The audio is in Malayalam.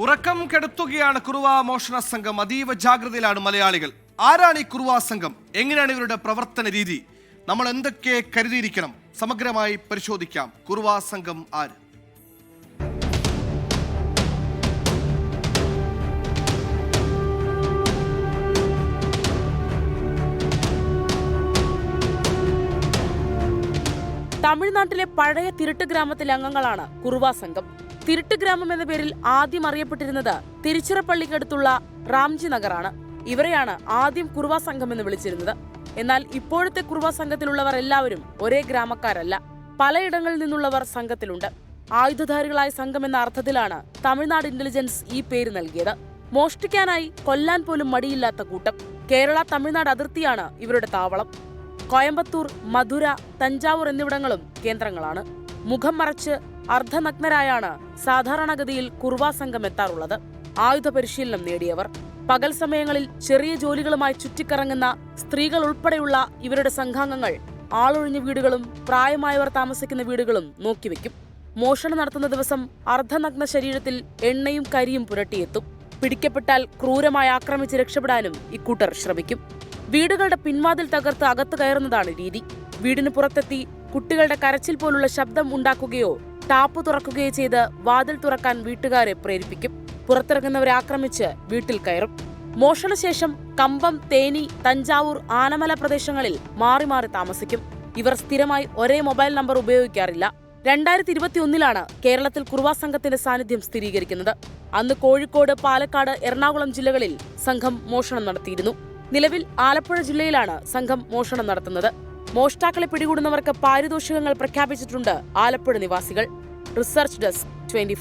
ഉറക്കം കെടുത്തുകയാണ് കുറുവാ മോഷണ സംഘം. അതീവ ജാഗ്രതയിലാണ് മലയാളികൾ. ആരാണ് ഈ കുറുവ സംഘം? എങ്ങനെയാണ് ഇവരുടെ പ്രവർത്തന രീതി? നമ്മൾ എന്തൊക്കെ കരുതിയിരിക്കണം? സമഗ്രമായി പരിശോധിക്കാം. കുറുവാ സംഘം ആര്? തമിഴ്നാട്ടിലെ പഴയ തിരുട്ട് ഗ്രാമത്തിലെ അംഗങ്ങളാണ് കുറുവാ സംഘം. തിരുട്ട് ഗ്രാമം എന്ന പേരിൽ ആദ്യം അറിയപ്പെട്ടിരുന്നത് തിരുച്ചിറപ്പള്ളിക്കടുത്തുള്ള റാംജി നഗറാണ്. ഇവരെയാണ് ആദ്യം കുറുവാ സംഘം എന്ന് വിളിച്ചിരുന്നത്. എന്നാൽ ഇപ്പോഴത്തെ കുറുവാ സംഘത്തിലുള്ളവർ എല്ലാവരും ഒരേ ഗ്രാമക്കാരല്ല. പലയിടങ്ങളിൽ നിന്നുള്ളവർ സംഘത്തിലുണ്ട്. ആയുധധാരികളായ സംഘം എന്ന അർത്ഥത്തിലാണ് തമിഴ്നാട് ഇന്റലിജൻസ് ഈ പേര് നൽകിയത്. മോഷ്ടിക്കാനായി കൊല്ലാൻ പോലും മടിയില്ലാത്ത കൂട്ടം. കേരള തമിഴ്നാട് അതിർത്തിയാണ് ഇവരുടെ താവളം. കോയമ്പത്തൂർ മധുര തഞ്ചാവൂർ എന്നിവിടങ്ങളും കേന്ദ്രങ്ങളാണ്. മുഖം മറച്ച് അർദ്ധനഗ്നരായാണ് സാധാരണഗതിയിൽ കുർവാ സംഘം എത്താറുള്ളത്. ആയുധ പരിശീലനം നേടിയവർ. പകൽ സമയങ്ങളിൽ ചെറിയ ജോലികളുമായി ചുറ്റിക്കറങ്ങുന്ന സ്ത്രീകൾ ഉൾപ്പെടെയുള്ള ഇവരുടെ സംഘാംഗങ്ങൾ ആളൊഴിഞ്ഞ വീടുകളും പ്രായമായവർ താമസിക്കുന്ന വീടുകളും നോക്കിവെക്കും. മോഷണം നടത്തുന്ന ദിവസം അർദ്ധനഗ്ന ശരീരത്തിൽ എണ്ണയും കരിയും പുരട്ടിയെത്തും. പിടിക്കപ്പെട്ടാൽ ക്രൂരമായി ആക്രമിച്ച് രക്ഷപ്പെടാനും ഇക്കൂട്ടർ ശ്രമിക്കും. വീടുകളുടെ പിൻവാതിൽ തകർത്ത് അകത്ത് കയറുന്നതാണ് രീതി. വീടിന് പുറത്തെത്തി കുട്ടികളുടെ കരച്ചിൽ പോലുള്ള ശബ്ദം ഉണ്ടാക്കുകയോ ടാപ്പ് തുറക്കുകയോ ചെയ്ത് വാതിൽ തുറക്കാൻ വീട്ടുകാരെ പ്രേരിപ്പിക്കും. പുറത്തിറങ്ങുന്നവരെ ആക്രമിച്ച് വീട്ടിൽ കയറും. മോഷണശേഷം കമ്പം തേനി തഞ്ചാവൂർ ആനമല പ്രദേശങ്ങളിൽ മാറി മാറി താമസിക്കും. ഇവർ സ്ഥിരമായി ഒരേ മൊബൈൽ നമ്പർ ഉപയോഗിക്കാറില്ല. രണ്ടായിരത്തി ഇരുപത്തി ഒന്നിലാണ് കേരളത്തിൽ കുറുവാ സംഘത്തിന്റെ സാന്നിധ്യം സ്ഥിരീകരിക്കുന്നത്. അന്ന് കോഴിക്കോട് പാലക്കാട് എറണാകുളം ജില്ലകളിൽ സംഘം മോഷണം നടത്തിയിരുന്നു. നിലവിൽ ആലപ്പുഴ ജില്ലയിലാണ് സംഘം മോഷണം നടത്തുന്നത്. മോഷ്ടാക്കളെ പിടികൂടുന്നവർക്ക് പാരിതോഷികങ്ങൾ പ്രഖ്യാപിച്ചിട്ടുണ്ട് ആലപ്പുഴ നിവാസികൾ. Research desk twenty